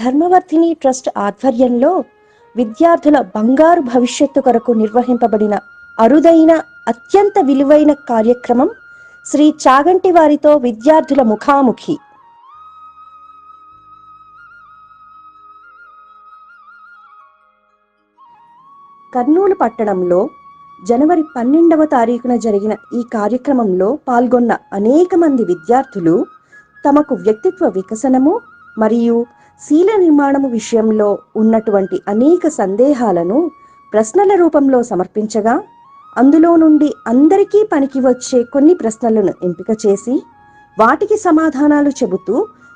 Dharmavardhini trust ఆధ్వర్యంలో విద్యార్థుల బంగారు భవిష్యత్తు కొరకు నిర్వహింపబడిన అరుదైన అత్యంత విలువైన కార్యక్రమం శ్రీ చాగంటి వారితో విద్యార్థుల ముఖాముఖి. కర్నూలు పట్టణంలో జనవరి పన్నెండవ తారీఖున జరిగిన ఈ కార్యక్రమంలో పాల్గొన్న అనేక మంది విద్యార్థులు తమకు వ్యక్తిత్వ వికసనము మరియు శీల నిర్మాణము విషయంలో ఉన్నటువంటి అనేక సందేహాలను ప్రశ్నల రూపంలో సమర్పించగా అందులో నుండి అందరికీ పనికి వచ్చే కొన్ని ప్రశ్నలను ఎంపిక చేసి వాటికి సమాధానాలు చెబుతూ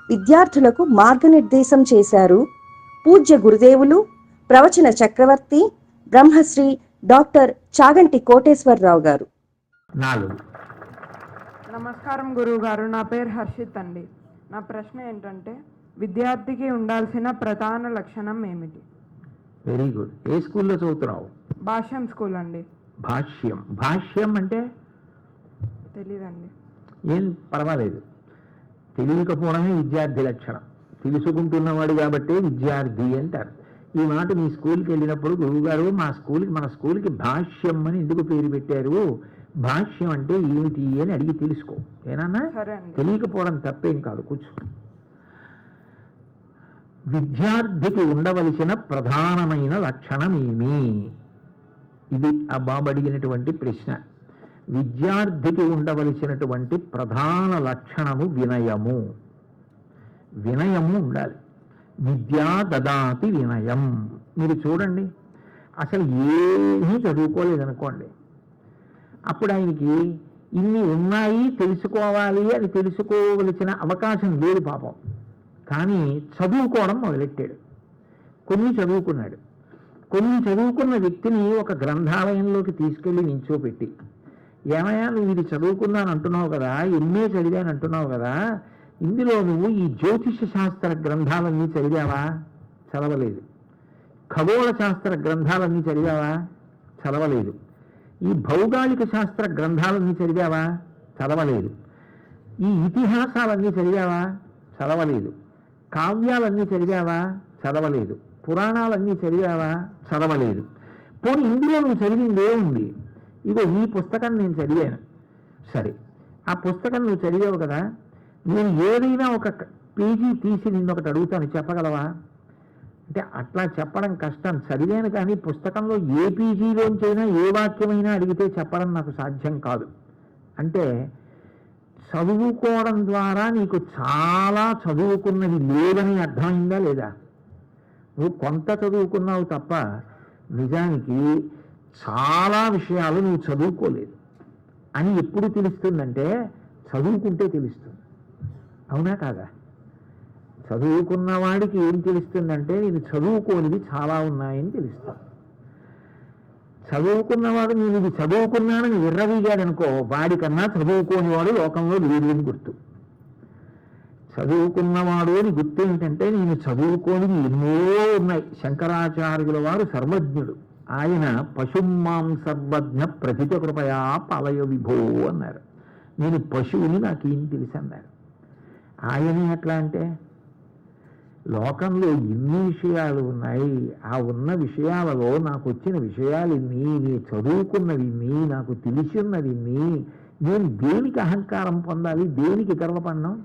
విద్యార్థులకు మార్గనిర్దేశం చేశారు పూజ్య గురుదేవులు ప్రవచన చక్రవర్తి బ్రహ్మశ్రీ డాక్టర్ చాగంటి కోటేశ్వరరావు గారు. నమస్కారం గురువు గారు నా పేరు హర్షిత్ అండి. నా ప్రశ్న ఏంటంటే విద్యార్థికి ఉండాల్సిన ప్రధాన లక్షణం ఏమిటి? వెరీ గుడ్ ఏ స్కూల్లో చదువుతున్నావు? భాష్యం స్కూల్ అండి. భాష్యం. భాష్యం అంటే? తెలీదండి. ఏం పర్వాలేదు. తెలియకపోవడమే విద్యార్థి లక్షణం. తెలుసుకుంటున్నవాడు కాబట్టి విద్యార్థి అంటారు. ఈ మాట మీ స్కూల్కి వెళ్ళినప్పుడు గురువుగారు మా స్కూల్కి మన స్కూల్కి భాష్యం అని ఎందుకు పేరు పెట్టారు? భాష్యం అంటే ఏమిటి అని అడిగి తెలుసుకో. ఏనన్నా తెలియకపోవడం తప్పేం కాదు. కూర్చో. విద్యార్థికి ఉండవలసిన ప్రధానమైన లక్షణమేమి? ఇది ఆ బాబు అడిగినటువంటి ప్రశ్న. విద్యార్థికి ఉండవలసినటువంటి ప్రధాన లక్షణము వినయము. వినయము ఉండాలి. విద్యా దదాతి వినయం. మీరు చూడండి. అసలు ఏమీ చదువుకోలేదనుకోండి. అప్పుడు ఆయనకి ఇన్ని ఉన్నాయి తెలుసుకోవాలి అని తెలుసుకోవలసిన అవకాశం లేదు పాపం. కానీ చదువుకోవడం మొదలెట్టాడు. కొన్ని చదువుకున్నాడు. కొన్ని చదువుకున్న వ్యక్తిని ఒక గ్రంథాలయంలోకి తీసుకెళ్ళి నించోపెట్టి ఏమయ్యా నువ్వు ఇది చదువుకున్నాను అంటున్నావు కదా ఎన్నే చదివాను అంటున్నావు కదా ఇందులో నువ్వు ఈ జ్యోతిష శాస్త్ర గ్రంథాలన్నీ చదివావా? చదవలేదు. ఖగోళ శాస్త్ర గ్రంథాలన్నీ చదివావా? చదవలేదు. ఈ భౌగోళిక శాస్త్ర గ్రంథాలన్నీ చదివావా? చదవలేదు. ఈ ఇతిహాసాలన్నీ చదివావా? చదవలేదు. కావ్యాలన్నీ చదివావా? చదవలేదు. పురాణాలన్నీ చదివావా? చదవలేదు. పోనీ ఇందులో నువ్వు చదివింది ఏముంది? ఇగో ఈ పుస్తకం నేను చదివాను. సరే ఆ పుస్తకం నువ్వు చదివావు కదా? నేను ఏదైనా ఒక పేజీ తీసి నిన్ను ఒకటి అడుగుతాను చెప్పగలవా? అంటే అట్లా చెప్పడం కష్టం. చదివాను కానీ పుస్తకంలో ఏ పీజీలోంచైనా ఏ వాక్యమైనా అడిగితే చెప్పడం నాకు సాధ్యం కాదు. అంటే చదువుకోవడం ద్వారా నీకు చాలా చదువుకున్నది లేదని అర్థమైందా లేదా? నువ్వు కొంత చదువుకున్నావు తప్ప నిజానికి చాలా విషయాలు నువ్వు చదువుకోలేదు. అని ఎప్పుడు తెలుస్తుందంటే చదువుకుంటే తెలుస్తుంది. అవునా కాదా? చదువుకున్న వాడికి ఏం తెలుస్తుందంటే నేను చదువుకోనివి చాలా ఉన్నాయని తెలుస్తుంది. చదువుకున్నవాడు నేను ఇది చదువుకున్నానని విర్రవీగాడనుకో వాడికన్నా చదువుకోనివాడు లోకంలో లేడు అని గుర్తు. చదువుకున్నవాడు అని గుర్తు ఏంటంటే నేను చదువుకోని ఎన్నో ఉన్నాయి. శంకరాచార్యుల వారు సర్వజ్ఞుడు. ఆయన పశుమాం సర్వజ్ఞ ప్రతిత కృపయా పాలయ విభో అన్నారు. నేను పశువుని నాకేం తెలుసు అన్నారు ఆయనే ఎట్లా అంటే లోకంలో ఎన్ని విషయాలు ఉన్నాయి. ఆ ఉన్న విషయాలలో నాకు వచ్చిన విషయాలు ఇన్ని నేను చదువుకున్నవి ఇన్ని నాకు తెలిసిన్నది ఇన్ని. నేను దేనికి అహంకారం పొందాలి? దేనికి గర్వపడడం?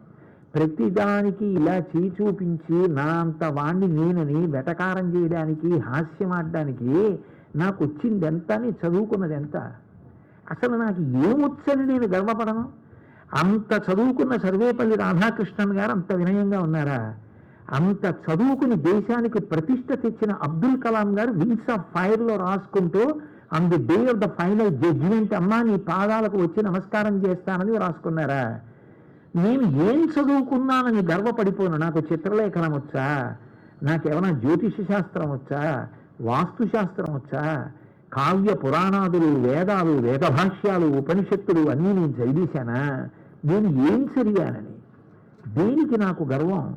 ప్రతిదానికి ఇలా చేయి చూపించి నా అంత వాణ్ణి నేనని వెటకారం చేయడానికి హాస్యమాడడానికి నాకు వచ్చింది ఎంత? నేను చదువుకున్నది ఎంత? అసలు నాకు ఏమొచ్చని నేను గర్వపడను. అంత చదువుకున్న సర్వేపల్లి రాధాకృష్ణన్ గారు అంత వినయంగా ఉన్నారా? అంత చదువుకుని దేశానికి ప్రతిష్ట తెచ్చిన అబ్దుల్ కలాం గారు వింగ్స్ ఆఫ్ ఫైర్లో రాసుకుంటూ on the day of the final judgement అమ్మా నీ పాదాలకు వచ్చి నమస్కారం చేస్తానని రాసుకున్నారా? నేను ఏం చదువుకున్నానని గర్వపడిపోను. నాకు చిత్రలేఖనం వచ్చా? నాకేమైనా జ్యోతిష శాస్త్రం వచ్చా? వాస్తు శాస్త్రం వచ్చా? కావ్య పురాణాదులు వేదాలు వేదభాష్యాలు ఉపనిషత్తులు అన్నీ నేను చదివేశానా? నేను ఏం చదివానని? దేనికి నాకు గర్వం?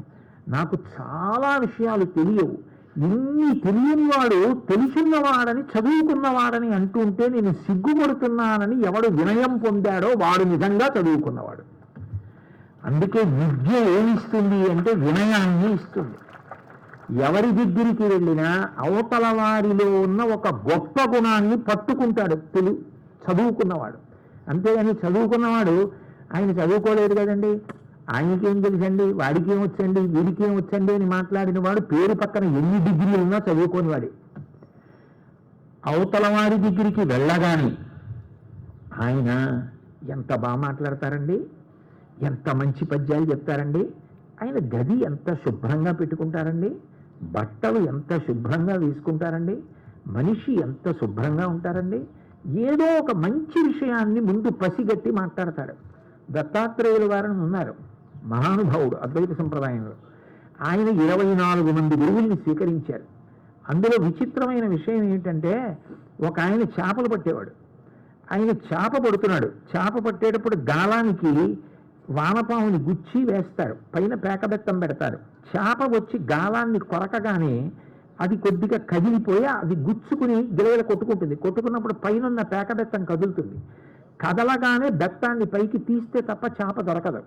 నాకు చాలా విషయాలు తెలియవు. ఇన్ని తెలియనివాడు వాడు చదువుకున్నవాడని అంటుంటే నేను సిగ్గుపడుతున్నానని ఎవడు వినయం పొందాడో వాడు నిజంగా చదువుకున్నవాడు. అందుకే విద్య ఏమిస్తుంది అంటే వినయాన్ని ఇస్తుంది. ఎవరి దగ్గరికి వెళ్ళినా అవతల వారిలో ఉన్న ఒక గొప్ప గుణాన్ని పట్టుకుంటాడు. తెలు చదువుకున్నవాడు. అంతేగాని చదువుకున్నవాడు ఆయన చదువుకోలేదు కదండి. ఆయనకేం తెలుసండి? వాడికి ఏం వచ్చండి? వీడికి ఏం వచ్చండి అని మాట్లాడిన వాడు పేరు పక్కన ఎన్ని డిగ్రీలు ఉన్నా చదువుకోని వాడే. అవతల వారి దగ్గరికి వెళ్ళగానే ఆయన ఎంత బాగా మాట్లాడతారండి? ఎంత మంచి పద్యాలు చెప్తారండి? ఆయన గది ఎంత శుభ్రంగా పెట్టుకుంటారండి? బట్టలు ఎంత శుభ్రంగా వేసుకుంటారండి? మనిషి ఎంత శుభ్రంగా ఉంటారండి? ఏదో ఒక మంచి విషయాన్ని ముందు పసిగట్టి మాట్లాడతాడు. దత్తాత్రేయుల వారిని ఉన్నారు. మహానుభావుడు అద్వైత సంప్రదాయంలో. ఆయన ఇరవై నాలుగు మంది గురువుల్ని స్వీకరించారు. అందులో విచిత్రమైన విషయం ఏంటంటే ఒక ఆయన చేపలు పట్టేవాడు. ఆయన చేప పడుతున్నాడు. చేప పట్టేటప్పుడు గాలానికి వానపాముని గుచ్చి వేస్తారు. పైన పేకబెత్తం పెడతారు. చేప వచ్చి గాలాన్ని కొరకగానే అది కొద్దిగా కదిలిపోయి అది గుచ్చుకుని గిలగిల కొట్టుకుంటుంది. కొట్టుకున్నప్పుడు పైన ఉన్న పేకబెత్తం కదులుతుంది. కదలగానే బెత్తాన్ని పైకి తీస్తే తప్ప చేప దొరకదు.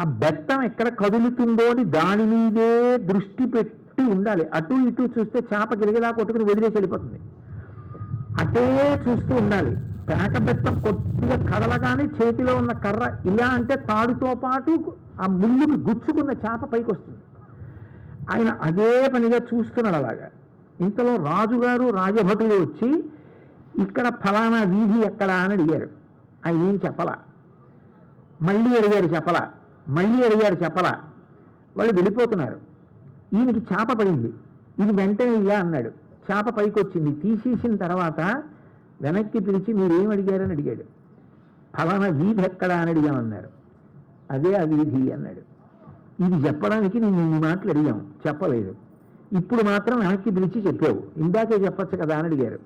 ఆ బెత్తం ఎక్కడ కదులుతుందో అని దాని మీదే దృష్టి పెట్టి ఉండాలి. అటు ఇటు చూస్తే చేప గిరిగిలా కొట్టుకుని వదిలేసి వెళ్ళిపోతుంది. అటే చూస్తూ ఉండాలి. పేక బెత్తం కొద్దిగా కదలగానే చేతిలో ఉన్న కర్ర ఇలా అంటే తాడుతో పాటు ఆ ముళ్ళుకి గుచ్చుకున్న చేప పైకి వస్తుంది. ఆయన అదే పనిగా చూస్తున్నాడు అలాగా. ఇంతలో రాజుగారు రాజభటులు వచ్చి ఇక్కడ ఫలానా వీధి ఎక్కడా అని అడిగారు. ఆయన ఏం చెప్పలా? మళ్ళీ అడిగారు చెప్పలా? మళ్ళీ అడిగారు చెప్పలా. వాళ్ళు వెళ్ళిపోతున్నారు. ఈయనకి చేప పడింది. ఇది వెంటనే ఇలా అన్నాడు. చేప పైకి వచ్చింది తీసేసిన తర్వాత వెనక్కి పిలిచి మీరేం అడిగారని అడిగాడు. ఫలానా వీధి ఎక్కడా? అని అడిగామన్నారు అదే ఆ వీధి అన్నాడు. ఇది చెప్పడానికి నేను ఇన్ని మాటలు అడిగాం. చెప్పలేదు. ఇప్పుడు మాత్రం వెనక్కి పిలిచి చెప్పావు. ఇందాకే చెప్పొచ్చు కదా అని అడిగారు.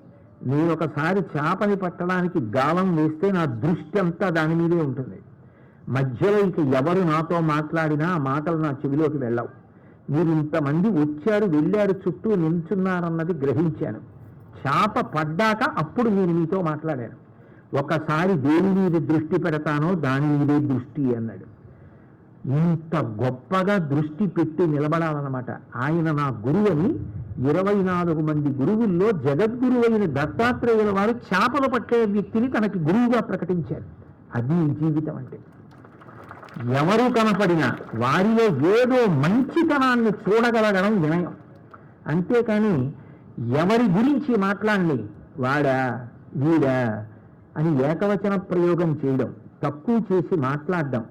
నేను ఒకసారి చేపని పట్టడానికి గాలం వేస్తే నా దృష్టి అంతా దాని మీదే ఉంటుంది. మధ్యలో ఇక ఎవరు నాతో మాట్లాడినా ఆ మాటలు నా చెవిలోకి వెళ్ళవు. మీరు ఇంతమంది వచ్చారు వెళ్ళారు చుట్టూ నిల్చున్నారన్నది గ్రహించాను. చేప పడ్డాక అప్పుడు నేను మీతో మాట్లాడాను. ఒకసారి దేని మీద దృష్టి పెడతానో దాని మీదే దృష్టి అన్నాడు. ఇంత గొప్పగా దృష్టి పెట్టి నిలబడాలన్నమాట. ఆయన నా గురువుని ఇరవై నాలుగు మంది గురువుల్లో జగద్గురువైన దత్తాత్రేయుల వారు చేపలు పట్టే వ్యక్తిని తనకి గురువుగా ప్రకటించారు. అది జీవితం అంటే. ఎవరు కనపడినా వారిలో ఏదో మంచితనాన్ని చూడగలగడం వినయం. అంతేకాని ఎవరి గురించి మాట్లాడి వాడా వీడా అని ఏకవచన ప్రయోగం చేయడం తక్కువ చేసి మాట్లాడడం.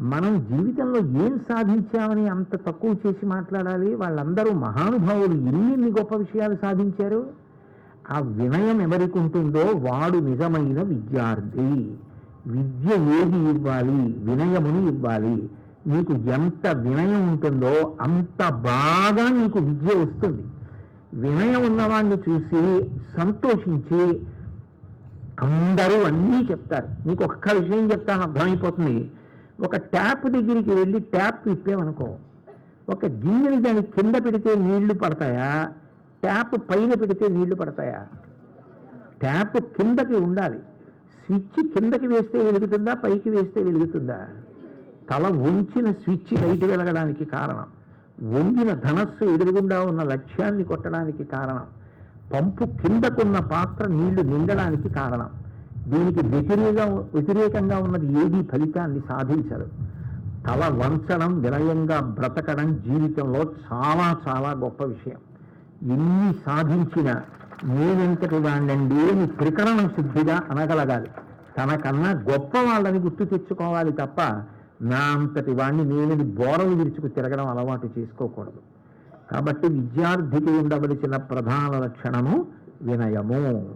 మనం జీవితంలో ఏం సాధించామని అంత తక్కువ చేసి మాట్లాడాలి? వాళ్ళందరూ మహానుభావులు ఎన్ని ఎన్ని గొప్ప విషయాలు సాధించారు? ఆ వినయం ఎవరికి ఉంటుందో వాడు నిజమైన విద్యార్థి. విద్య ఏది ఇవ్వాలి? వినయమును ఇవ్వాలి. నీకు ఎంత వినయం ఉంటుందో అంత బాగా నీకు విద్య వస్తుంది. వినయం ఉన్నవాడిని చూసి సంతోషించి అందరూ అన్నీ చెప్తారు. నీకు ఒక్క విషయం చెప్తాను అర్థమైపోతుంది. ఒక ట్యాప్ దగ్గరికి వెళ్ళి ట్యాప్ విప్పామనుకో ఒక గిన్నెని దాని కింద పెడితే నీళ్ళు పడతాయా? ట్యాప్ పైన పెడితే నీళ్ళు పడతాయా? ట్యాప్ కిందకి ఉండాలి. స్విచ్ కిందకి వేస్తే వెలుగుతుందా? పైకి వేస్తే వెలుగుతుందా? తల వంచిన స్విచ్ బయట వెలగడానికి కారణం. వంగిన ధనస్సు ఎదురుగుండా ఉన్న లక్ష్యాన్ని కొట్టడానికి కారణం. పంపు కిందకున్న పాత్ర నీళ్ళు నిండడానికి కారణం. దీనికి వ్యతిరేక వ్యతిరేకంగా ఉన్నది ఏది ఫలితాన్ని సాధించదు. తల వంచడం వినయంగా బ్రతకడం జీవితంలో చాలా చాలా గొప్ప విషయం. ఎన్ని సాధించినా నేనెంతటి వాణ్ణండి అని త్రికరణం శుద్ధిగా అనగలగాలి. తనకన్నా గొప్ప వాళ్ళని గుర్తు తెచ్చుకోవాలి తప్ప నా అంతటి వాణ్ణి నేనని బోరలు విరుచుకు తిరగడం అలవాటు చేసుకోకూడదు. కాబట్టి విద్యార్థికి ఉండవలసిన ప్రధాన లక్షణము వినయము.